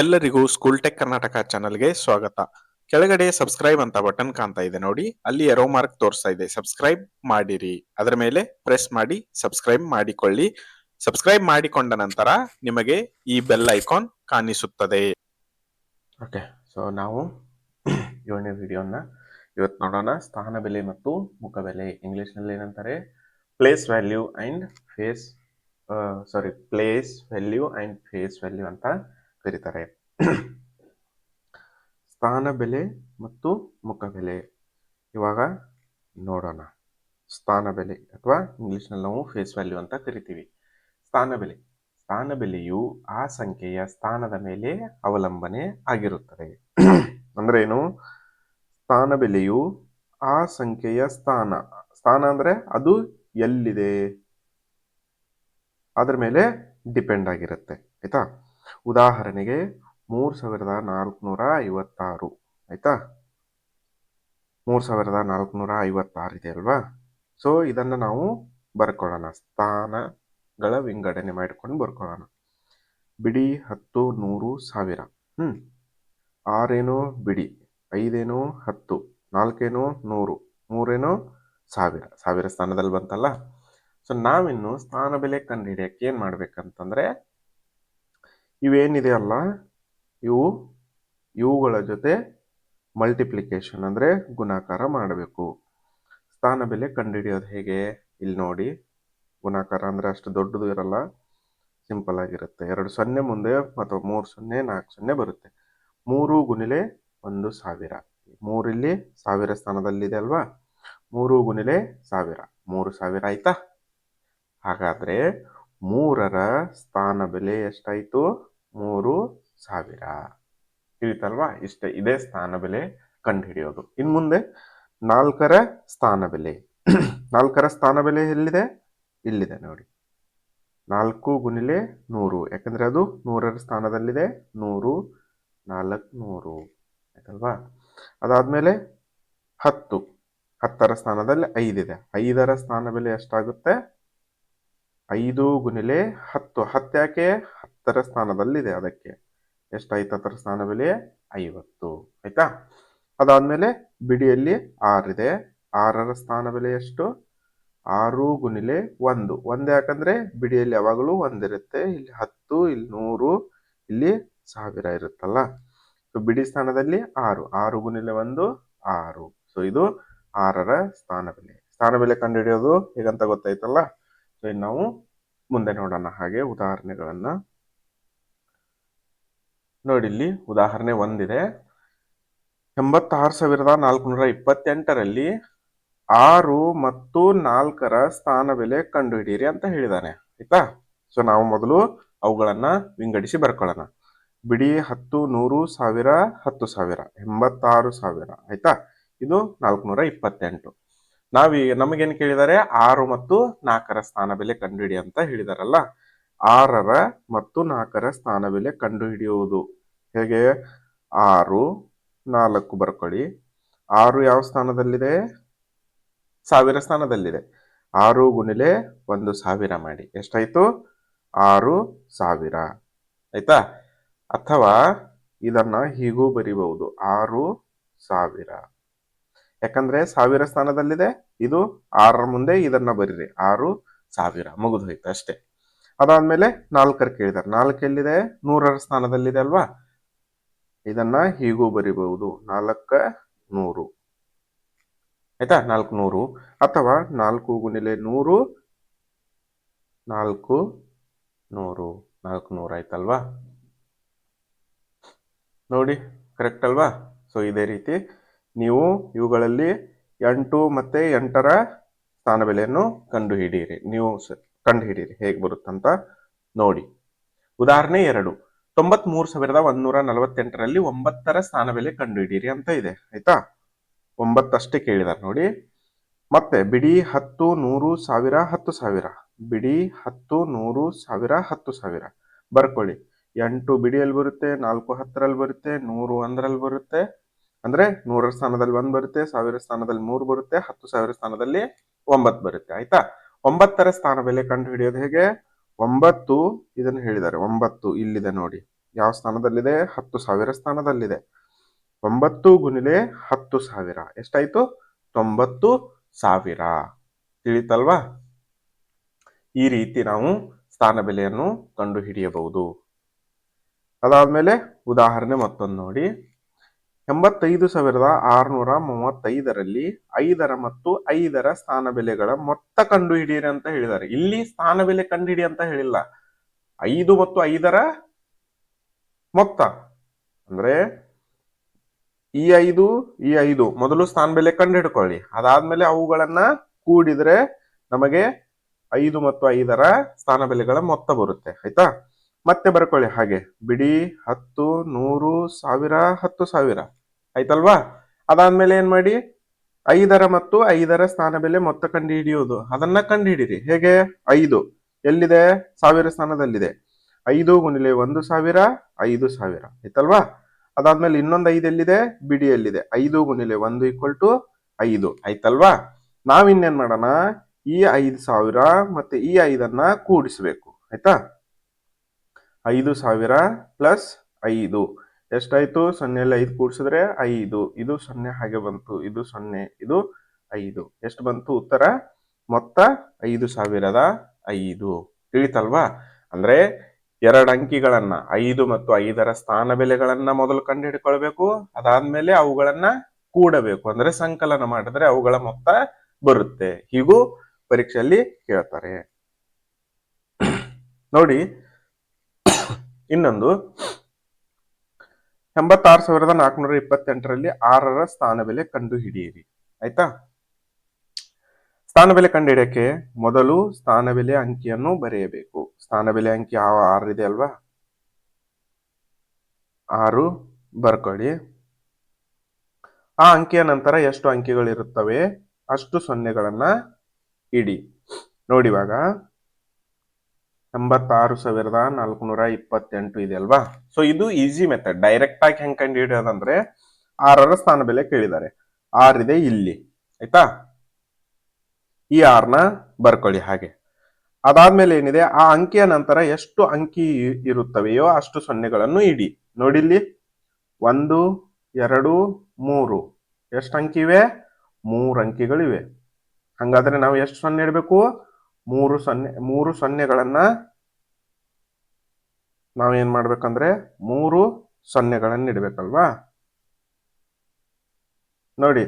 ಎಲ್ಲರಿಗೂ school tech Karnataka ಚಾನಲ್ಗೆ ಸ್ವಾಗತ. ಕೆಳಗಡೆ ಸಬ್ಸ್ಕ್ರೈಬ್ ಅಂತ ಬಟನ್ ಕಾಣ್ತಾ ಇದೆ ನೋಡಿ ಅಲ್ಲಿ ಎರೋ ಮಾರ್ಕ್ ತೋರಿಸ್ತಾ ಇದೆ. ಸಬ್ಸ್ಕ್ರೈಬ್ ಮಾಡಿರಿ. ಅದರ ಮೇಲೆ ಪ್ರೆಸ್ ಮಾಡಿ, ಸಬ್ಸ್ಕ್ರೈಬ್ ಮಾಡಿಕೊಳ್ಳಿ. ಸಬ್ಸ್ಕ್ರೈಬ್ ಮಾಡಿಕೊಂಡ ನಂತರ ನಿಮಗೆ ಈ ಬೆಲ್ ಐಕಾನ್ ಕಾಣಿಸುತ್ತದೆ. ಓಕೆ ಸೊ ನಾವು ಏಳನೇ ವಿಡಿಯೋನ ಇವತ್ತು ನೋಡೋಣ. ಸ್ಥಾನ ಬೆಲೆ ಮತ್ತು ಮುಖ ಬೆಲೆ. ಇಂಗ್ಲೀಷ್ನಲ್ಲಿ ಏನಂತಾರೆ? Place value and face sorry place value and face value ಅಂತ ಕರೀತಾರೆ. ಸ್ಥಾನ ಬೆಲೆ ಮತ್ತು ಮುಖ ಬೆಲೆ ಇವಾಗ ನೋಡೋಣ. ಸ್ಥಾನ ಬೆಲೆ ಅಥವಾ ಇಂಗ್ಲೀಷ್ನಲ್ಲಿ ನಾವು ಫೇಸ್ ವ್ಯಾಲ್ಯೂ ಅಂತ ಕರಿತೀವಿ. ಸ್ಥಾನ ಬೆಲೆ ಸ್ಥಾನ ಬೆಲೆಯು ಆ ಸಂಖ್ಯೆಯ ಸ್ಥಾನದ ಮೇಲೆ ಅವಲಂಬನೆ ಆಗಿರುತ್ತದೆ. ಅಂದ್ರೆ ಏನು? ಸ್ಥಾನ ಬೆಲೆಯು ಆ ಸಂಖ್ಯೆಯ ಸ್ಥಾನ. ಸ್ಥಾನ ಅಂದ್ರೆ ಅದು ಎಲ್ಲಿದೆ? ಅದ್ರ ಮೇಲೆ ಡಿಪೆಂಡ್ ಆಗಿರುತ್ತೆ. ಆಯ್ತಾ? ಉದಾಹರಣೆಗೆ ಮೂರು ಸಾವಿರದ ನಾಲ್ಕುನೂರ ಐವತ್ತಾರು. ಆಯ್ತಾ? ಮೂರು ಸಾವಿರದ ನಾಲ್ಕುನೂರ ಐವತ್ತಾರು ಇದೆ ಅಲ್ವಾ? ಸೊ ಇದನ್ನು ನಾವು ಬರ್ಕೊಳ್ಳೋಣ. ಸ್ಥಾನಗಳ ವಿಂಗಡಣೆ ಮಾಡಿಕೊಂಡು ಬರ್ಕೊಳ್ಳೋಣ. ಬಿಡಿ ಹತ್ತು ನೂರು ಸಾವಿರ. ಹ್ಞೂ ಆರೇನೋ ಬಿಡಿ, ಐದೇನೋ ಹತ್ತು, ನಾಲ್ಕೇನೋ ನೂರು, ಮೂರೇನೋ ಸಾವಿರ. ಸಾವಿರ ಸ್ಥಾನದಲ್ಲಿ ಬಂತಲ್ಲ? ಸೊ ನಾವಿನ್ನು ಸ್ಥಾನ ಬೆಲೆ ಕಂಡುಹಿಡಿಯಕ್ಕೆ ಏನು ಮಾಡ್ಬೇಕಂತಂದ್ರೆ ಇವೇನಿದೆ ಅಲ್ಲ? ಇವು, ಇವುಗಳ ಜೊತೆ ಮಲ್ಟಿಪ್ಲಿಕೇಶನ್ ಅಂದರೆ ಗುಣಾಕಾರ ಮಾಡಬೇಕು. ಸ್ಥಾನ ಬೆಲೆ ಕಂಡುಹಿಡಿಯೋದು ಹೇಗೆ? ಇಲ್ಲಿ ನೋಡಿ. ಗುಣಾಕಾರ ಅಂದರೆ ಅಷ್ಟು ದೊಡ್ಡದು ಇರಲ್ಲ. ಸಿಂಪಲ್ ಆಗಿರುತ್ತೆ. ಎರಡು ಸೊನ್ನೆ ಮುಂದೆ ಅಥವಾ ಮೂರು ಸೊನ್ನೆ, ನಾಲ್ಕು ಸೊನ್ನೆ ಬರುತ್ತೆ. ಮೂರು ಗುಣಿಲೆ ಒಂದು ಸಾವಿರ. ಮೂರಿಲ್ಲಿ ಸಾವಿರ ಸ್ಥಾನದಲ್ಲಿದೆ ಅಲ್ವಾ? ಮೂರು ಗುಣಿಲೆ ಸಾವಿರ. ಮೂರು ಸಾವಿರ ಆಯ್ತಾ? ಹಾಗಾದ್ರೆ ಮೂರರ ಸ್ಥಾನ ಬೆಲೆ ಎಷ್ಟಾಯ್ತು? ಮೂರು ಸಾವಿರ. ತಿಳಿತಲ್ವಾ? ಇಷ್ಟೇ, ಇದೇ ಸ್ಥಾನ ಬೆಲೆ ಕಂಡುಹಿಡಿಯೋದು. ಇನ್ನು ಮುಂದೆ ನಾಲ್ಕರ ಸ್ಥಾನ ಬೆಲೆ. ನಾಲ್ಕರ ಸ್ಥಾನ ಬೆಲೆ ಎಲ್ಲಿದೆ? ಇಲ್ಲಿದೆ ನೋಡಿ. ನಾಲ್ಕು ಗುಣಿಲೆ ನೂರು. ಯಾಕಂದ್ರೆ ಅದು ನೂರರ ಸ್ಥಾನದಲ್ಲಿದೆ. ನೂರು, ನಾಲ್ಕು, ನೂರು. ಆಯ್ತಲ್ವಾ? ಅದಾದ್ಮೇಲೆ ಹತ್ತು. ಹತ್ತರ ಸ್ಥಾನದಲ್ಲಿ ಐದಿದೆ. ಐದರ ಸ್ಥಾನ ಬೆಲೆ ಎಷ್ಟಾಗುತ್ತೆ? ಐದು ಗುಣಿಲೆ ಹತ್ತು. ಹತ್ತು ಯಾಕೆ? ಹತ್ತರ ಸ್ಥಾನದಲ್ಲಿದೆ ಅದಕ್ಕೆ? ಎಷ್ಟಾಯ್ತು ಅದರ ಸ್ಥಾನ ಬೆಲೆ? ಐವತ್ತು. ಆಯ್ತಾ? ಅದಾದ್ಮೇಲೆ ಬಿಡಿಯಲ್ಲಿ ಆರಿದೆ. ಆರರ ಸ್ಥಾನ ಬೆಲೆ ಎಷ್ಟು? ಆರು ಗುಣಿಲೆ ಒಂದು. ಒಂದು ಯಾಕಂದ್ರೆ ಬಿಡಿಯಲ್ಲಿ ಯಾವಾಗಲೂ ಒಂದಿರುತ್ತೆ. ಇಲ್ಲಿ ಹತ್ತು, ಇಲ್ಲಿ ನೂರು, ಇಲ್ಲಿ ಸಾವಿರ ಇರುತ್ತಲ್ಲ. ಸೊ ಬಿಡಿ ಸ್ಥಾನದಲ್ಲಿ ಆರು. ಆರು ಗುಣಿಲೆ ಒಂದು, ಆರು. ಸೊ ಇದು ಆರರ ಸ್ಥಾನ ಬೆಲೆ. ಸ್ಥಾನ ಬೆಲೆ ಕಂಡುಹಿಡಿಯೋದು ಹೇಗಂತ ಗೊತ್ತಾಯ್ತಲ್ಲ? ಸೊ ಇನ್ನು ನಾವು ಮುಂದೆ ನೋಡೋಣ. ಹಾಗೆ ಉದಾಹರಣೆಗಳನ್ನ ನೋಡಿ ಇಲ್ಲಿ ಉದಾಹರಣೆ ಒಂದಿದೆ. ಎಂಬತ್ತಾರು ಸಾವಿರದ ನಾಲ್ಕುನೂರ ಇಪ್ಪತ್ತೆಂಟರಲ್ಲಿ ಆರು ಮತ್ತು ನಾಲ್ಕರ ಸ್ಥಾನ ಬೆಲೆ ಕಂಡುಹಿಡಿಯಿರಿ ಅಂತ ಹೇಳಿದಾನೆ. ಆಯ್ತಾ? ಸೊ ನಾವು ಮೊದಲು ಅವುಗಳನ್ನ ವಿಂಗಡಿಸಿ ಬರ್ಕೊಳ್ಳೋಣ. ಬಿಡಿ ಹತ್ತು, ನೂರು, ಸಾವಿರ, ಹತ್ತು ಸಾವಿರ, ಎಂಬತ್ತಾರು ಸಾವಿರ. ಆಯ್ತಾ? ಇದು ನಾಲ್ಕುನೂರ ಇಪ್ಪತ್ತೆಂಟು. ನಾವೀಗ ನಮಗೇನು ಕೇಳಿದ್ದಾರೆ ಆರು ಮತ್ತು ನಾಲ್ಕರ ಸ್ಥಾನ ಬೆಲೆ ಕಂಡುಹಿಡಿ ಅಂತ ಹೇಳಿದಾರಲ್ಲ. ಆರರ ಮತ್ತು ನಾಲ್ಕರ ಸ್ಥಾನ ಬೆಲೆ ಕಂಡುಹಿಡಿಯುವುದು. ಹೇಗೆ? ಆರು, ನಾಲ್ಕು ಬರ್ಕೊಳ್ಳಿ ಆರು ಯಾವ ಸ್ಥಾನದಲ್ಲಿದೆ? ಸಾವಿರ ಸ್ಥಾನದಲ್ಲಿದೆ. ಆರು ಗುಣಿಲೆ ಒಂದು ಸಾವಿರ ಮಾಡಿ. ಎಷ್ಟಾಯಿತು? ಆರು ಸಾವಿರ. ಆಯ್ತಾ? ಅಥವಾ ಇದನ್ನ ಹೀಗೂ ಬರಿಬಹುದು. ಆರು ಸಾವಿರ. ಯಾಕಂದ್ರೆ ಸಾವಿರ ಸ್ಥಾನದಲ್ಲಿದೆ. ಇದು ಆರರ ಮುಂದೆ ಇದನ್ನ ಬರೀರಿ. ಆರು ಸಾವಿರ. ಮುಗಿದೋಯ್ತು ಅಷ್ಟೇ. ಅದಾದ್ಮೇಲೆ ನಾಲ್ಕರ ಕೇಳಿದಾರೆ. ನಾಲ್ಕು ಎಲ್ಲಿದೆ ನೂರರ ಸ್ಥಾನದಲ್ಲಿದೆ ಅಲ್ವಾ? ಇದನ್ನ ಹೀಗೂ ಬರಿಬಹುದು. ನಾಲ್ಕ ನೂರು. ಆಯ್ತಾ? ನಾಲ್ಕು ನೂರು. ಅಥವಾ ನಾಲ್ಕು ಗುಣಿಲೆ ನೂರು, ನಾಲ್ಕು ನೂರು. ನಾಲ್ಕು ನೂರು ಆಯ್ತಲ್ವಾ? ನೋಡಿ ಕರೆಕ್ಟ್ ಅಲ್ವಾ? ಸೊ ಇದೇ ರೀತಿ ನೀವು ಇವುಗಳಲ್ಲಿ ಎಂಟು ಮತ್ತೆ ಎಂಟರ ಸ್ಥಾನ ಬೆಲೆಯನ್ನು ಕಂಡುಹಿಡಿಯಿರಿ. ನೀವು ಕಂಡು ಹಿಡೀರಿ ಹೇಗೆ ಬರುತ್ತಂತ ನೋಡಿ. ಉದಾಹರಣೆ ಎರಡು. ತೊಂಬತ್ಮೂರು ಸಾವಿರದ ಒಂದೂರ ನಲವತ್ತೆಂಟರಲ್ಲಿ ಒಂಬತ್ತರ ಸ್ಥಾನ ಬೆಲೆ ಕಂಡು ಹಿಡೀರಿ ಅಂತ ಇದೆ. ಆಯ್ತಾ? ಒಂಬತ್ತಷ್ಟೇ ಕೇಳಿದಾರೆ ನೋಡಿ. ಮತ್ತೆ ಬಿಡಿ ಹತ್ತು ನೂರು ಸಾವಿರ ಹತ್ತು ಸಾವಿರ. ಬಿಡಿ ಹತ್ತು ನೂರು ಸಾವಿರ ಹತ್ತು ಸಾವಿರ. ಬರ್ಕೊಳ್ಳಿ. ಎಂಟು ಬಿಡಿಯಲ್ಲಿ ಬರುತ್ತೆ, ನಾಲ್ಕು ಹತ್ತರಲ್ಲಿ ಬರುತ್ತೆ, ನೂರು ಒಂದರಲ್ಲಿ ಬರುತ್ತೆ. ಅಂದ್ರೆ ನೂರರ ಸ್ಥಾನದಲ್ಲಿ ಒಂದ್ ಬರುತ್ತೆ, ಸಾವಿರ ಸ್ಥಾನದಲ್ಲಿ ಮೂರು ಬರುತ್ತೆ, ಹತ್ತು ಸಾವಿರ ಸ್ಥಾನದಲ್ಲಿ ಒಂಬತ್ತು ಬರುತ್ತೆ. ಆಯ್ತಾ? ಒಂಬತ್ತರ ಸ್ಥಾನ ಬೆಲೆ ಕಂಡು ಹಿಡಿಯೋದು ಹೇಗೆ? ಒಂಬತ್ತು, ಇದನ್ನು ಹೇಳಿದ್ದಾರೆ. ಒಂಬತ್ತು ಇಲ್ಲಿದೆ ನೋಡಿ. ಯಾವ ಸ್ಥಾನದಲ್ಲಿದೆ? ಹತ್ತು ಸಾವಿರ ಸ್ಥಾನದಲ್ಲಿದೆ. ಒಂಬತ್ತು ಗುಣಿಲೆ ಹತ್ತು ಸಾವಿರ. ಎಷ್ಟಾಯ್ತು? ತೊಂಬತ್ತು ಸಾವಿರ. ತಿಳಿತಲ್ವಾ? ಈ ರೀತಿ ನಾವು ಸ್ಥಾನ ಬೆಲೆಯನ್ನು ಕಂಡು ಹಿಡಿಯಬಹುದು ಅದಾದ್ಮೇಲೆ ಉದಾಹರಣೆ ಮತ್ತೊಂದು ನೋಡಿ. ಎಂಬತ್ತೈದು ಸಾವಿರದ ಆರುನೂರ ಮೂವತ್ತೈದರಲ್ಲಿ ಐದರ ಮತ್ತು ಐದರ ಸ್ಥಾನ ಬೆಲೆಗಳ ಮೊತ್ತ ಕಂಡು ಹಿಡಿಯಿರಿ ಅಂತ ಹೇಳಿದ್ದಾರೆ. ಇಲ್ಲಿ ಸ್ಥಾನ ಬೆಲೆ ಕಂಡುಹಿಡಿ ಅಂತ ಹೇಳಿಲ್ಲ. ಐದು ಮತ್ತು ಐದರ ಮೊತ್ತ. ಅಂದ್ರೆ ಈ ಐದು ಈ ಐದು ಮೊದಲು ಸ್ಥಾನ ಬೆಲೆ ಕಂಡು ಹಿಡ್ಕೊಳ್ಳಿ ಅದಾದ್ಮೇಲೆ ಅವುಗಳನ್ನ ಕೂಡಿದ್ರೆ ನಮಗೆ ಐದು ಮತ್ತು ಐದರ ಸ್ಥಾನ ಬೆಲೆಗಳ ಮೊತ್ತ ಬರುತ್ತೆ. ಆಯ್ತಾ? ಮತ್ತೆ ಬರ್ಕೊಳ್ಳಿ ಹಾಗೆ. ಬಿಡಿ, ಹತ್ತು, ನೂರು, ಸಾವಿರ, ಹತ್ತು ಸಾವಿರ. ಆಯ್ತಲ್ವಾ? ಅದಾದ್ಮೇಲೆ ಏನ್ ಮಾಡಿ? ಐದರ ಮತ್ತು ಐದರ ಸ್ಥಾನ ಬೆಲೆ ಮೊತ್ತ ಕಂಡು ಹಿಡಿಯೋದು ಅದನ್ನ ಕಂಡು ಹಿಡೀರಿ ಹೇಗೆ? ಐದು. ಎಲ್ಲಿದೆ? ಸಾವಿರ ಸ್ಥಾನದಲ್ಲಿದೆ ಐದು ಗುಣಿಲೆ ಒಂದು ಸಾವಿರ, ಐದು ಸಾವಿರ. ಆಯ್ತಲ್ವಾ? ಅದಾದ್ಮೇಲೆ ಇನ್ನೊಂದು ಐದು ಎಲ್ಲಿದೆ? ಬಿಡಿಯಲ್ಲಿದೆ ಐದು ಗುಣಿಲೆ ಒಂದು ಈಕ್ವಲ್ ಟು ಐದು. ಆಯ್ತಲ್ವಾ? ನಾವಿನ್ನೇನ್ ಮಾಡೋಣ? ಈ ಐದು ಸಾವಿರ ಮತ್ತೆ ಈ ಐದನ್ನ ಕೂಡಿಸ್ಬೇಕು. ಆಯ್ತಾ? ಐದು ಸಾವಿರ ಪ್ಲಸ್ ಐದು. ಎಷ್ಟಾಯ್ತು? ಸೊನ್ನೆಯಲ್ಲಿ ಐದು ಕೂಡಿಸಿದ್ರೆ ಐದು. ಇದು ಸೊನ್ನೆ ಹಾಗೆ ಬಂತು. ಇದು ಸೊನ್ನೆ, ಇದು ಐದು. ಎಷ್ಟು ಬಂತು? ಉತ್ತರ? ಮೊತ್ತ ಐದು ಸಾವಿರದ ಐದು. ತಿಳಿತಲ್ವಾ? ಅಂದ್ರೆ ಎರಡು ಅಂಕಿಗಳನ್ನ, ಐದು ಮತ್ತು ಐದರ ಸ್ಥಾನ ಬೆಲೆಗಳನ್ನ ಮೊದಲು ಕಂಡು ಹಿಡ್ಕೊಳ್ಬೇಕು ಅದಾದ್ಮೇಲೆ ಅವುಗಳನ್ನ ಕೂಡಬೇಕು. ಅಂದ್ರೆ ಸಂಕಲನ ಮಾಡಿದ್ರೆ ಅವುಗಳ ಮೊತ್ತ ಬರುತ್ತೆ. ಹೀಗೂ ಪರೀಕ್ಷೆಯಲ್ಲಿ ಕೇಳ್ತಾರೆ. ನೋಡಿ ಇನ್ನೊಂದು, ಎಂಬತ್ತಾರು ಸಾವಿರದ ನಾಲ್ಕುನೂರ ಇಪ್ಪತ್ತೆಂಟರಲ್ಲಿ ಆರರ ಸ್ಥಾನ ಬೆಲೆ ಕಂಡು ಹಿಡಿಯಿರಿ ಆಯ್ತಾ? ಸ್ಥಾನ ಬೆಲೆ ಕಂಡುಹಿಡಿಯಕ್ಕೆ ಮೊದಲು ಸ್ಥಾನ ಬೆಲೆ ಅಂಕಿಯನ್ನು ಬರೆಯಬೇಕು. ಸ್ಥಾನ ಬೆಲೆ ಅಂಕಿ ಯಾವ ಆರು ಇದೆ ಅಲ್ವಾ? ಆರು, ಬರ್ಕೊಳ್ಳಿ. ಆ ಅಂಕಿಯ ನಂತರ ಎಷ್ಟು ಅಂಕಿಗಳಿರುತ್ತವೆ? ಅಷ್ಟು ಸೊನ್ನೆಗಳನ್ನ ಇಡಿ. ನೋಡಿ ಇವಾಗ ಎಂಬತ್ತಾರು ಸಾವಿರದ ನಾಲ್ಕುನೂರ ಇಪ್ಪತ್ತೆಂಟು ಇದೆ ಅಲ್ವಾ? ಸೊ ಇದು ಈಸಿ ಮೆಥಡ್ ಡೈರೆಕ್ಟ್ ಆಗಿ ಹೆಂಗ್ ಕಂಡು ಹಿಡಿಯೋದಂದ್ರೆ ಆರರ ಸ್ಥಾನ ಬೆಲೆ ಕೇಳಿದ್ದಾರೆ. ಆರಿದೆ ಇಲ್ಲಿ, ಆಯ್ತಾ? ಈ ಆರ್ನ ಬರ್ಕೊಳ್ಳಿ ಹಾಗೆ. ಅದಾದ್ಮೇಲೆ ಏನಿದೆ? ಆ ಅಂಕಿಯ ನಂತರ ಎಷ್ಟು ಅಂಕಿ ಇರುತ್ತವೆಯೋ ಅಷ್ಟು ಸೊನ್ನೆಗಳನ್ನು ಇಡಿ. ನೋಡಿಲ್ಲಿ? ಒಂದು, ಎರಡು, ಮೂರು. ಎಷ್ಟು ಅಂಕಿ ಇವೆ? ಮೂರು ಅಂಕಿಗಳಿವೆ. ಹಂಗಾದ್ರೆ ನಾವು ಎಷ್ಟು ಸೊನ್ನೆ ಇಡಬೇಕು? ಮೂರು ಸೊನ್ನೆ, ಮೂರು ಸೊನ್ನೆಗಳನ್ನ ನಾವೇನ್ ಮಾಡ್ಬೇಕಂದ್ರೆ ಮೂರು ಸೊನ್ನೆಗಳನ್ನ ಇಡಬೇಕಲ್ವಾ? ನೋಡಿ,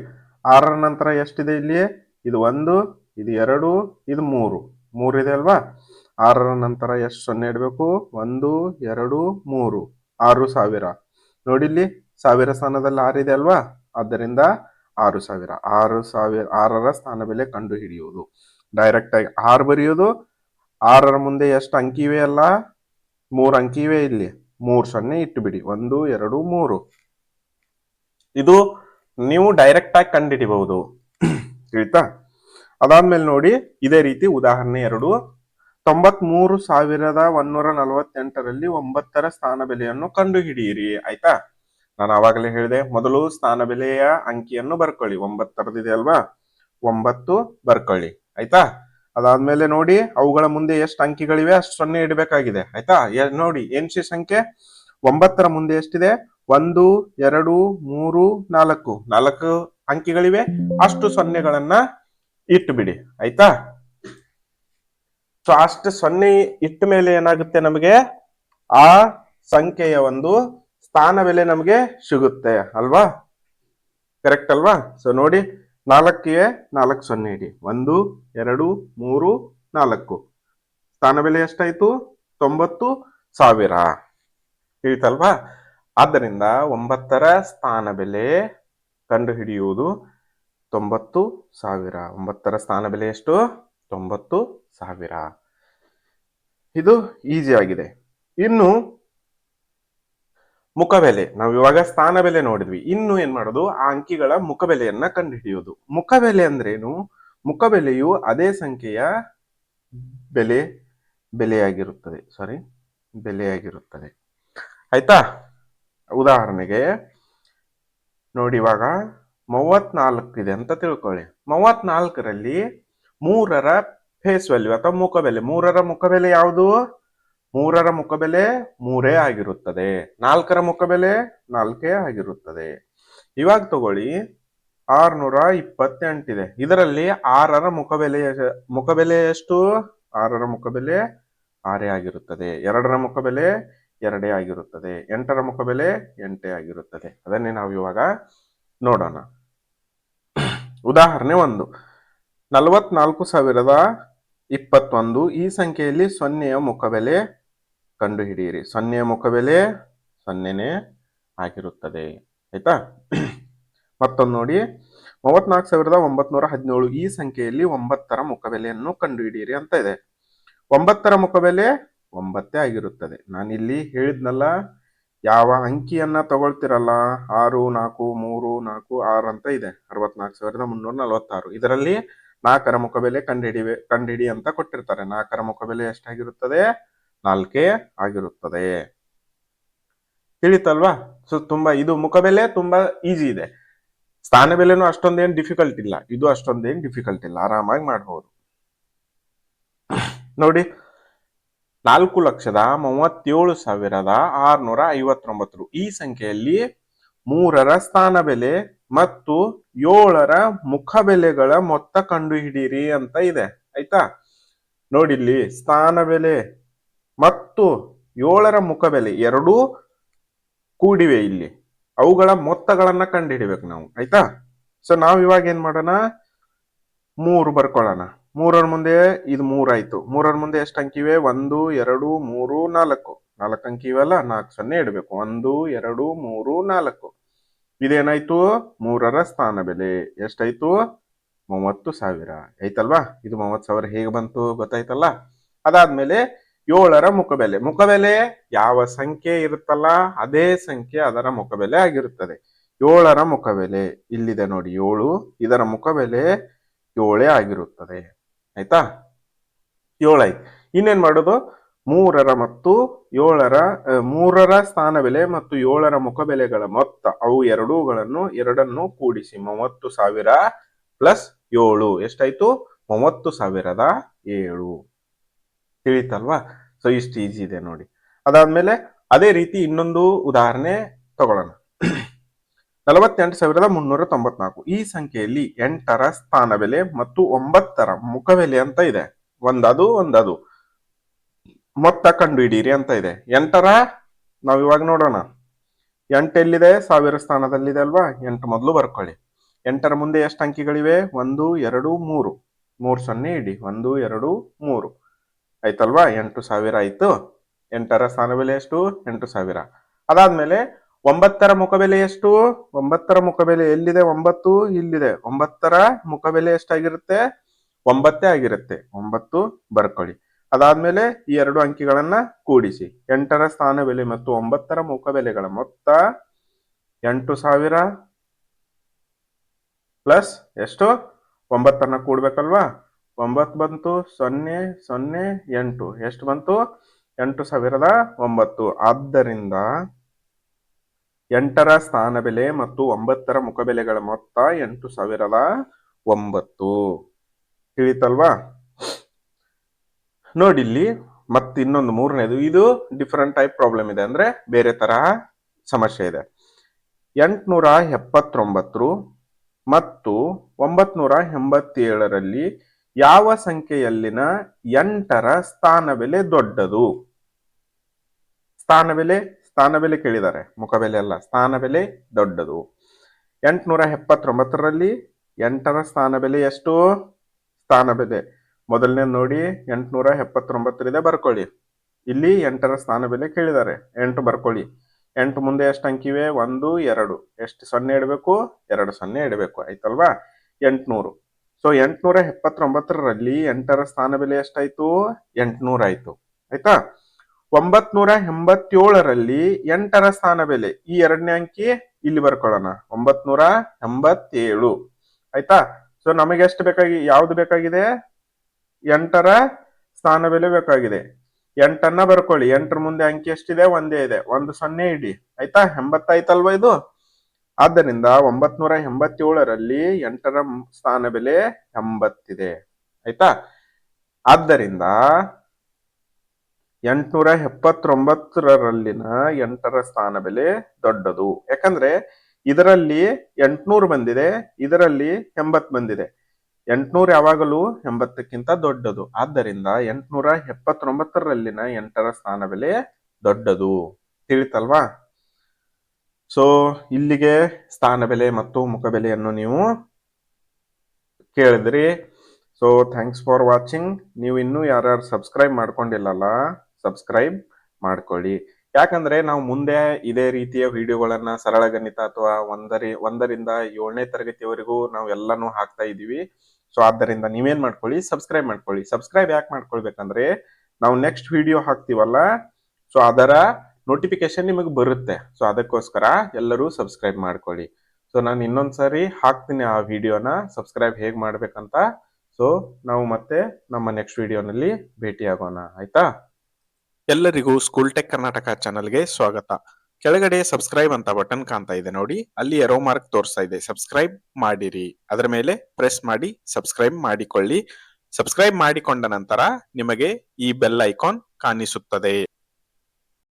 ಆರರ ನಂತರ ಎಷ್ಟಿದೆ ಇಲ್ಲಿ? ಇದು ಒಂದು, ಇದು ಎರಡು, ಇದು ಮೂರು. ಮೂರು ಇದೆ ಅಲ್ವಾ? ಆರರ ನಂತರ ಎಷ್ಟು ಸೊನ್ನೆ ಇಡಬೇಕು? ಒಂದು, ಎರಡು, ಮೂರು. ಆರು ಸಾವಿರ. ನೋಡಿ ಇಲ್ಲಿ, ಸಾವಿರ ಸ್ಥಾನದಲ್ಲಿ ಆರಿದೆ ಅಲ್ವಾ? ಆದ್ದರಿಂದ ಆರು ಸಾವಿರ. ಆರು ಸಾವಿರ, ಆರರ ಸ್ಥಾನ ಬೆಲೆ ಕಂಡು ಹಿಡಿಯುವುದು. ಡೈರೆಕ್ಟ್ ಆಗಿ ಆರು ಬರೆಯೋದು, ಆರರ ಮುಂದೆ ಎಷ್ಟು ಅಂಕಿ ಇವೆ ಅಲ್ಲ, ಮೂರು ಅಂಕಿ ಇವೆ ಇಲ್ಲಿ. ಮೂರು ಸೊನ್ನೆ ಇಟ್ಟು ಬಿಡಿ ಒಂದು, ಎರಡು, ಮೂರು. ಇದು ನೀವು ಡೈರೆಕ್ಟ್ ಆಗಿ ಕಂಡುಹಿಡಿಬಹುದು ತಿಳಿತಾ ಅದಾದ್ಮೇಲೆ ನೋಡಿ, ಇದೇ ರೀತಿ ಉದಾಹರಣೆ ಎರಡು. ತೊಂಬತ್ಮೂರು ಸಾವಿರದ ಒಂದೂರ ನಲವತ್ತೆಂಟರಲ್ಲಿ ಒಂಬತ್ತರ ಸ್ಥಾನ ಬೆಲೆಯನ್ನು ಕಂಡುಹಿಡಿಯಿರಿ. ಆಯ್ತಾ? ನಾನು ಆವಾಗಲೇ ಹೇಳಿದೆ, ಮೊದಲು ಸ್ಥಾನ ಬೆಲೆಯ ಅಂಕಿಯನ್ನು ಬರ್ಕೊಳ್ಳಿ. ಒಂಬತ್ತರದಿದೆ ಅಲ್ವಾ? ಒಂಬತ್ತು, ಬರ್ಕೊಳ್ಳಿ. ಆಯ್ತಾ? ಅದಾದ್ಮೇಲೆ ನೋಡಿ, ಅವುಗಳ ಮುಂದೆ ಎಷ್ಟು ಅಂಕಿಗಳಿವೆ ಅಷ್ಟು ಸೊನ್ನೆ ಇಡಬೇಕಾಗಿದೆ. ಆಯ್ತಾ? ನೋಡಿ, ಎನ್ ಸಿ ಸಂಖ್ಯೆ ಒಂಬತ್ತರ ಮುಂದೆ ಎಷ್ಟಿದೆ? ಒಂದು, ಎರಡು, ಮೂರು, ನಾಲ್ಕು. ನಾಲ್ಕು ಅಂಕಿಗಳಿವೆ, ಅಷ್ಟು ಸೊನ್ನೆಗಳನ್ನ ಇಟ್ಟು ಬಿಡಿ ಆಯ್ತಾ? ಸೊ, ಅಷ್ಟು ಸೊನ್ನೆ ಇಟ್ಟ ಮೇಲೆ ಏನಾಗುತ್ತೆ ನಮಗೆ? ಆ ಸಂಖ್ಯೆಯ ಒಂದು ಸ್ಥಾನ ಬೆಲೆ ನಮಗೆ ಸಿಗುತ್ತೆ, ಅಲ್ವಾ? ಕರೆಕ್ಟ್ ಅಲ್ವಾ? ಸೊ ನೋಡಿ ನಾಲ್ಕಿಗೆ ನಾಲ್ಕು ಸೊನ್ನೆ ಇಡಿ. ಒಂದು, ಎರಡು, ಮೂರು, ನಾಲ್ಕು. ಸ್ಥಾನ ಬೆಲೆ ಎಷ್ಟಾಯಿತು? ತೊಂಬತ್ತು ಸಾವಿರ. ತಿಳಿತಲ್ವಾ? ಆದ್ದರಿಂದ ಒಂಬತ್ತರ ಸ್ಥಾನ ಬೆಲೆ ಕಂಡುಹಿಡಿಯುವುದು ತೊಂಬತ್ತು ಸಾವಿರ. ಒಂಬತ್ತರ ಸ್ಥಾನ ಬೆಲೆ ಎಷ್ಟು? ತೊಂಬತ್ತು ಸಾವಿರ. ಇದು ಈಸಿ ಆಗಿದೆ ಇನ್ನು ಮುಖಬೆಲೆ. ನಾವು ಇವಾಗ ಸ್ಥಾನ ಬೆಲೆ ನೋಡಿದ್ವಿ. ಇನ್ನು ಏನ್ ಮಾಡೋದು? ಆ ಅಂಕಿಗಳ ಮುಖಬೆಲೆಯನ್ನ ಕಂಡುಹಿಡಿಯೋದು. ಮುಖಬೆಲೆ ಅಂದ್ರೇನು? ಮುಖಬೆಲೆಯು ಅದೇ ಸಂಖ್ಯೆಯ ಬೆಲೆ, ಬೆಲೆಯಾಗಿರುತ್ತದೆ. ಸಾರಿ ಬೆಲೆಯಾಗಿರುತ್ತದೆ. ಆಯ್ತಾ? ಉದಾಹರಣೆಗೆ, ನೋಡಿ ಇವಾಗ, ಮೂವತ್ನಾಲ್ಕು ಇದೆ ಅಂತ ತಿಳ್ಕೊಳ್ಳಿ. ಮೂವತ್ನಾಲ್ಕರಲ್ಲಿ ಮೂರರ ಫೇಸ್ ವ್ಯಾಲ್ಯೂ ಅಥವಾ ಮುಖಬೆಲೆ. ಮೂರರ ಮುಖಬೆಲೆ ಯಾವುದು? ಮೂರರ ಮುಖಬೆಲೆ ಮೂರೇ ಆಗಿರುತ್ತದೆ. ನಾಲ್ಕರ ಮುಖಬೆಲೆ ನಾಲ್ಕೇ ಆಗಿರುತ್ತದೆ. ಇವಾಗ ತಗೊಳ್ಳಿ, ಆರ್ನೂರ ಇಪ್ಪತ್ತೆಂಟಿದೆ. ಇದರಲ್ಲಿ ಆರರ ಮುಖಬೆಲೆ ಮುಖಬೆಲೆ ಎಷ್ಟು? ಆರರ ಮುಖಬೆಲೆ ಆರೇ ಆಗಿರುತ್ತದೆ. ಎರಡರ ಮುಖಬೆಲೆ ಎರಡೇ ಆಗಿರುತ್ತದೆ. ಎಂಟರ ಮುಖಬೆಲೆ ಎಂಟೇ ಆಗಿರುತ್ತದೆ. ಅದನ್ನೇ ನಾವು ಇವಾಗ ನೋಡೋಣ. ಉದಾಹರಣೆ ಒಂದು. ನಲವತ್ನಾಲ್ಕು ಸಾವಿರದ ಇಪ್ಪತ್ತೊಂದು ಈ ಸಂಖ್ಯೆಯಲ್ಲಿ ಸೊನ್ನೆಯ ಮುಖಬೆಲೆ ಕಂಡುಹಿಡಿಯಿರಿ. ಸೊನ್ನೆಯ ಮುಖಬೆಲೆ ಸೊನ್ನೆನೇ ಆಗಿರುತ್ತದೆ. ಆಯ್ತಾ? ಮತ್ತೊಂದು ನೋಡಿ. ಮೂವತ್ನಾಲ್ಕು ಸಾವಿರದ ಒಂಬತ್ನೂರ ಹದಿನೇಳು ಈ ಸಂಖ್ಯೆಯಲ್ಲಿ ಒಂಬತ್ತರ ಮುಖಬೆಲೆಯನ್ನು ಕಂಡುಹಿಡಿಯಿರಿ ಅಂತ ಇದೆ. ಒಂಬತ್ತರ ಮುಖಬೆಲೆ ಒಂಬತ್ತೇ ಆಗಿರುತ್ತದೆ. ನಾನಿಲ್ಲಿ ಹೇಳಿದ್ನಲ್ಲ, ಯಾವ ಅಂಕಿಯನ್ನ ತಗೊಳ್ತಿರಲ್ಲ? ಆರು, ನಾಲ್ಕು, ಮೂರು, ನಾಲ್ಕು, ಆರು ಅಂತ ಇದೆ. ಅರವತ್ನಾಲ್ಕು ಸಾವಿರದ ಮುನ್ನೂರ ನಲವತ್ತಾರು. ಇದರಲ್ಲಿ ನಾಲ್ಕರ ಮುಖಬೆಲೆ ಕಂಡುಹಿಡಿವೆ, ಕಂಡುಹಿಡಿ ಅಂತ ಕೊಟ್ಟಿರ್ತಾರೆ. ನಾಲ್ಕರ ಮುಖಬೆಲೆ ಎಷ್ಟಾಗಿರುತ್ತದೆ? ನಾಲ್ಕೇ ಆಗಿರುತ್ತದೆ. ತಿಳಿತಲ್ವಾ? ಸೊ ತುಂಬಾ, ಇದು ಮುಖಬೆಲೆ ತುಂಬಾ ಈಸಿ ಇದೆ. ಸ್ಥಾನ ಬೆಲೆನೂ ಅಷ್ಟೊಂದೇನು ಡಿಫಿಕಲ್ಟ್ ಇಲ್ಲ. ಇದು ಅಷ್ಟೊಂದೇನು ಡಿಫಿಕಲ್ಟ್ ಇಲ್ಲ. ಆರಾಮಾಗಿ ಮಾಡಬಹುದು ನೋಡಿ, ನಾಲ್ಕು ಲಕ್ಷದ ಮೂವತ್ತೇಳು ಸಾವಿರದ ಆರ್ನೂರ ಐವತ್ತೊಂಬತ್ತು ಈ ಸಂಖ್ಯೆಯಲ್ಲಿ ಮೂರರ ಸ್ಥಾನ ಬೆಲೆ ಮತ್ತು ಏಳರ ಮುಖ ಬೆಲೆಗಳ ಮೊತ್ತ ಕಂಡುಹಿಡಿಯಿರಿ ಅಂತ ಇದೆ. ಆಯ್ತಾ? ನೋಡಿಲ್ಲಿ, ಸ್ಥಾನ ಬೆಲೆ ಮತ್ತು ಏಳರ ಮುಖ ಬೆಲೆ ಎರಡೂ ಕೂಡಿವೆ ಇಲ್ಲಿ. ಅವುಗಳ ಮೊತ್ತಗಳನ್ನ ಕಂಡುಹಿಡಿಬೇಕು ನಾವು, ಆಯ್ತಾ? ಸೊ ನಾವ್ ಇವಾಗ ಏನ್ ಮಾಡೋಣ? ಮೂರು ಬರ್ಕೊಳ್ಳೋಣ. ಮೂರರ ಮುಂದೆ ಇದು ಮೂರಾಯ್ತು ಮೂರರ ಮುಂದೆ ಎಷ್ಟು ಅಂಕಿವೆ? ಒಂದು, ಎರಡು, ಮೂರು, ನಾಲ್ಕು. ನಾಲ್ಕು ಅಂಕಿ ಇವೆಲ್ಲ, ನಾಲ್ಕು ಸೊನ್ನೆ ಇಡಬೇಕು. ಒಂದು, ಎರಡು, ಮೂರು, ನಾಲ್ಕು. ಇದೇನಾಯ್ತು? ಮೂರರ ಸ್ಥಾನ ಬೆಲೆ. ಎಷ್ಟಾಯ್ತು? ಮೂವತ್ತು ಸಾವಿರ. ಆಯ್ತಲ್ವಾ? ಇದು ಮೂವತ್ತು ಸಾವಿರ ಹೇಗೆ ಬಂತು ಗೊತ್ತಾಯ್ತಲ್ಲ? ಅದಾದ್ಮೇಲೆ ಏಳರ ಮುಖಬೆಲೆ. ಮುಖಬೆಲೆ ಯಾವ ಸಂಖ್ಯೆ ಇರುತ್ತಲ್ಲ, ಅದೇ ಸಂಖ್ಯೆ ಅದರ ಮುಖಬೆಲೆ ಆಗಿರುತ್ತದೆ. ಏಳರ ಮುಖಬೆಲೆ ಇಲ್ಲಿದೆ ನೋಡಿ, ಏಳು. ಇದರ ಮುಖಬೆಲೆ ಏಳೇ ಆಗಿರುತ್ತದೆ. ಆಯ್ತಾ? ಏಳಾಯ್ತು. ಇನ್ನೇನ್ ಮಾಡೋದು? ಮೂರರ ಮತ್ತು ಏಳರ ಮೂರರ ಸ್ಥಾನ ಬೆಲೆ ಮತ್ತು ಏಳರ ಮುಖಬೆಲೆಗಳ ಮೊತ್ತ. ಅವು ಎರಡೂಗಳನ್ನು, ಎರಡನ್ನು ಕೂಡಿಸಿ ಮೂವತ್ತು ಸಾವಿರ ಪ್ಲಸ್ ಏಳು. ಎಷ್ಟಾಯ್ತು? ಮೂವತ್ತು ಸಾವಿರದ ಏಳು. ತಿಳಿತಲ್ವಾ? ಸೊ ಇಷ್ಟು ಈಸಿ ಇದೆ ನೋಡಿ. ಅದಾದ್ಮೇಲೆ ಅದೇ ರೀತಿ ಇನ್ನೊಂದು ಉದಾಹರಣೆ ತಗೊಳ್ಳೋಣ. ನಲವತ್ತೆಂಟು ಸಾವಿರದ ಮುನ್ನೂರ ತೊಂಬತ್ನಾಲ್ಕು. ಈ ಸಂಖ್ಯೆಯಲ್ಲಿ ಎಂಟರ ಸ್ಥಾನ ಬೆಲೆ ಮತ್ತು ಒಂಬತ್ತರ ಮುಖಬೆಲೆ ಅಂತ ಇದೆ. ಒಂದದು ಒಂದದು. ಮೊತ್ತ ಕಂಡು ಹಿಡೀರಿ ಅಂತ ಇದೆ. ಎಂಟರ? ನಾವ್ ಇವಾಗ ನೋಡೋಣ. ಎಂಟು ಎಲ್ಲಿದೆ? ಸಾವಿರ ಸ್ಥಾನದಲ್ಲಿದೆ ಅಲ್ವಾ? ಎಂಟು ಮೊದಲು ಬರ್ಕೊಳ್ಳಿ. ಎಂಟರ ಮುಂದೆ ಎಷ್ಟು ಅಂಕಿಗಳಿವೆ? ಒಂದು, ಎರಡು, ಮೂರು. ಮೂರು ಸೊನ್ನೆ ಇಡಿ. ಒಂದು, ಎರಡು, ಮೂರು. ಆಯ್ತಲ್ವಾ? ಎಂಟು ಸಾವಿರ ಆಯಿತು. ಎಂಟರ ಸ್ಥಾನ ಬೆಲೆ ಎಷ್ಟು? ಎಂಟು ಸಾವಿರ. ಅದಾದ್ಮೇಲೆ ಒಂಬತ್ತರ ಮುಖಬೆಲೆ ಎಷ್ಟು? ಒಂಬತ್ತರ ಮುಖಬೆಲೆ ಎಲ್ಲಿದೆ? ಒಂಬತ್ತು, ಇಲ್ಲಿದೆ. ಒಂಬತ್ತರ ಮುಖಬೆಲೆ ಎಷ್ಟಾಗಿರುತ್ತೆ? ಒಂಬತ್ತೇ ಆಗಿರುತ್ತೆ. ಒಂಬತ್ತು, ಬರ್ಕೊಳ್ಳಿ. ಅದಾದ್ಮೇಲೆ ಈ ಎರಡು ಅಂಕಿಗಳನ್ನ ಕೂಡಿಸಿ. ಎಂಟರ ಸ್ಥಾನ ಬೆಲೆ ಮತ್ತು ಒಂಬತ್ತರ ಮುಖಬೆಲೆಗಳ ಮೊತ್ತ ಎಂಟು ಸಾವಿರ ಪ್ಲಸ್ ಎಷ್ಟು? ಒಂಬತ್ತನ್ನ ಕೂಡ್ಬೇಕಲ್ವಾ? ಒಂಬತ್ತು ಬಂತು, ಸೊನ್ನೆ ಸೊನ್ನೆ, ಎಂಟು. ಎಷ್ಟು ಬಂತು? ಎಂಟು ಸಾವಿರದ ಒಂಬತ್ತು. ಆದ್ದರಿಂದ ಎಂಟರ ಸ್ಥಾನ ಬೆಲೆ ಮತ್ತು ಒಂಬತ್ತರ ಮುಖಬೆಲೆಗಳ ಮೊತ್ತ ಎಂಟು ಸಾವಿರದ ಒಂಬತ್ತು. ತಿಳಿತಲ್ವಾ? ನೋಡಿಲ್ಲಿ ಮತ್ತೆ ಇನ್ನೊಂದು ಮೂರನೇದು. ಇದು ಡಿಫರೆಂಟ್ ಟೈಪ್ ಪ್ರಾಬ್ಲಮ್ ಇದೆ. ಅಂದ್ರೆ ಬೇರೆ ತರಹ ಸಮಸ್ಯೆ ಇದೆ. ಎಂಟುನೂರ ಎಪ್ಪತ್ತೊಂಬತ್ತು ಮತ್ತು ಒಂಬತ್ನೂರ ಎಂಬತ್ತೇಳರಲ್ಲಿ ಯಾವ ಸಂಖ್ಯೆಯಲ್ಲಿನ ಎಂಟರ ಸ್ಥಾನ ಬೆಲೆ ದೊಡ್ಡದು? ಸ್ಥಾನ ಬೆಲೆ ಸ್ಥಾನ ಬೆಲೆ ಕೇಳಿದ್ದಾರೆ. ಮುಖಬೆಲೆ ಅಲ್ಲ ಸ್ಥಾನ ಬೆಲೆ ದೊಡ್ಡದು. ಎಂಟುನೂರ ಎಪ್ಪತ್ತೊಂಬತ್ತರಲ್ಲಿ ಎಂಟರ ಸ್ಥಾನ ಬೆಲೆ ಎಷ್ಟು? ಸ್ಥಾನ ಬೆಲೆ ಮೊದಲನೇ ನೋಡಿ, ಎಂಟುನೂರ ಎಪ್ಪತ್ತೊಂಬತ್ತರಿದೆ ಬರ್ಕೊಳ್ಳಿ. ಇಲ್ಲಿ ಎಂಟರ ಸ್ಥಾನ ಬೆಲೆ ಕೇಳಿದ್ದಾರೆ. ಎಂಟು ಬರ್ಕೊಳ್ಳಿ. ಎಂಟು ಮುಂದೆ ಎಷ್ಟು ಅಂಕಿವೆ? ಒಂದು, ಎರಡು. ಎಷ್ಟು ಸೊನ್ನೆ ಇಡಬೇಕು? ಎರಡು ಸೊನ್ನೆ ಇಡಬೇಕು. ಆಯ್ತಲ್ವಾ? ಎಂಟ್ನೂರು. ಸೊ ಎಂಟುನೂರ ಎಪ್ಪತ್ತೊಂಬತ್ತರಲ್ಲಿ ಎಂಟರ ಸ್ಥಾನ ಬೆಲೆ ಎಷ್ಟಾಯ್ತು? ಎಂಟುನೂರಾಯ್ತು ಆಯ್ತಾ. ಒಂಬತ್ನೂರ ಎಂಬತ್ತೇಳರಲ್ಲಿ ಎಂಟರ ಸ್ಥಾನ ಬೆಲೆ. ಈ ಎರಡನೇ ಅಂಕಿ ಇಲ್ಲಿ ಬರ್ಕೊಳ್ಳೋಣ. ಒಂಬತ್ನೂರ ಎಂಬತ್ತೇಳು. ಆಯ್ತಾ? ಸೊ ನಮಗೆ ಎಷ್ಟು ಬೇಕಾಗಿ, ಯಾವ್ದು ಬೇಕಾಗಿದೆ? ಎಂಟರ ಸ್ಥಾನ ಬೆಲೆ ಬೇಕಾಗಿದೆ. ಎಂಟನ್ನ ಬರ್ಕೊಳ್ಳಿ. ಎಂಟರ ಮುಂದೆ ಅಂಕಿ ಎಷ್ಟಿದೆ? ಒಂದೇ ಇದೆ. ಒಂದು ಸೊನ್ನೆ ಇಡಿ. ಆಯ್ತಾ? ಎಂಬತ್ತಾಯ್ತಲ್ವಾ ಇದು? ಆದ್ದರಿಂದ ಒಂಬತ್ನೂರ ಎಂಬತ್ತೇಳರಲ್ಲಿ ಎಂಟರ ಸ್ಥಾನ ಬೆಲೆ ಎಂಬತ್ತಿದೆ. ಆಯ್ತಾ? ಆದ್ದರಿಂದ ಎಂಟುನೂರ ಎಪ್ಪತ್ತೊಂಬತ್ತರಲ್ಲಿನ ಎಂಟರ ಸ್ಥಾನ ಬೆಲೆ ದೊಡ್ಡದು. ಯಾಕಂದ್ರೆ ಇದರಲ್ಲಿ ಎಂಟ್ನೂರು ಬಂದಿದೆ, ಇದರಲ್ಲಿ ಎಂಬತ್ ಬಂದಿದೆ. ಎಂಟ್ನೂರು ಯಾವಾಗಲೂ ಎಂಬತ್ತಕ್ಕಿಂತ ದೊಡ್ಡದು. ಆದ್ದರಿಂದ ಎಂಟುನೂರ ಎಪ್ಪತ್ತೊಂಬತ್ತರಲ್ಲಿನ ಎಂಟರ ಸ್ಥಾನ ಬೆಲೆ ದೊಡ್ಡದು. ತಿಳಿತಲ್ವಾ? ಸೊ ಇಲ್ಲಿಗೆ ಸ್ಥಾನ ಬೆಲೆ ಮತ್ತು ಮುಖ ಬೆಲೆಯನ್ನು ನೀವು ಕೇಳಿದ್ರಿ. ಸೊ ಥ್ಯಾಂಕ್ಸ್ ಫಾರ್ ವಾಚಿಂಗ್ ನೀವು ಇನ್ನೂ ಯಾರ್ಯಾರು ಸಬ್ಸ್ಕ್ರೈಬ್ ಮಾಡ್ಕೊಂಡಿಲ್ಲಲ್ಲ ಸಬ್ಸ್ಕ್ರೈಬ್ ಮಾಡ್ಕೊಳ್ಳಿ. ಯಾಕಂದ್ರೆ ನಾವು ಮುಂದೆ ಇದೇ ರೀತಿಯ ವಿಡಿಯೋಗಳನ್ನ ಸರಳ ಗಣಿತ ಅಥವಾ ಒಂದರಿ, ಒಂದರಿಂದ ಏಳನೇ ತರಗತಿವರೆಗೂ ನಾವು ಎಲ್ಲಾನು ಹಾಕ್ತಾ ಇದೀವಿ ಸೊ ಆದ್ದರಿಂದ ನೀವೇನ್ ಮಾಡ್ಕೊಳ್ಳಿ ಸಬ್ಸ್ಕ್ರೈಬ್ ಮಾಡ್ಕೊಳ್ಳಿ. ಸಬ್ಸ್ಕ್ರೈಬ್ ಯಾಕೆ ಮಾಡ್ಕೊಳ್ಬೇಕಂದ್ರೆ, ನಾವು ನೆಕ್ಸ್ಟ್ ವಿಡಿಯೋ ಹಾಕ್ತಿವಲ್ಲ ಸೊ ಅದರ ನೋಟಿಫಿಕೇಶನ್ ನಿಮಗೆ ಬರುತ್ತೆ. ಸೊ ಅದಕ್ಕೋಸ್ಕರ ಎಲ್ಲರೂ ಸಬ್ಸ್ಕ್ರೈಬ್ ಮಾಡ್ಕೊಳ್ಳಿ. ಸೊ ನಾನು ಇನ್ನೊಂದ್ಸರಿ ಹಾಕ್ತೀನಿ ಆ ವಿಡಿಯೋನ ಸಬ್ಸ್ಕ್ರೈಬ್ ಹೇಗೆ ಮಾಡ್ಬೇಕಂತ. ಸೊ ನಾವು ಮತ್ತೆ ನಮ್ಮ ನೆಕ್ಸ್ಟ್ ವಿಡಿಯೋನಲ್ಲಿ ಭೇಟಿಯಾಗೋಣ. ಆಯ್ತಾ? ಎಲ್ಲರಿಗೂ ಸ್ಕೂಲ್ ಟೆಕ್ ಕರ್ನಾಟಕ ಚಾನಲ್ಗೆ ಸ್ವಾಗತ. ಕೆಳಗಡೆ ಸಬ್ಸ್ಕ್ರೈಬ್ ಅಂತ ಬಟನ್ ಕಾಣ್ತಾ ಇದೆ ನೋಡಿ. ಅಲ್ಲಿ ಎರೋ ಮಾರ್ಕ್ ತೋರಿಸ್ತಾ ಇದೆ. ಸಬ್ಸ್ಕ್ರೈಬ್ ಮಾಡಿರಿ. ಅದರ ಮೇಲೆ ಪ್ರೆಸ್ ಮಾಡಿ ಸಬ್ಸ್ಕ್ರೈಬ್ ಮಾಡಿಕೊಳ್ಳಿ. ಸಬ್ಸ್ಕ್ರೈಬ್ ಮಾಡಿಕೊಂಡ ನಂತರ ನಿಮಗೆ ಈ ಬೆಲ್ ಐಕಾನ್ ಕಾಣಿಸುತ್ತದೆ.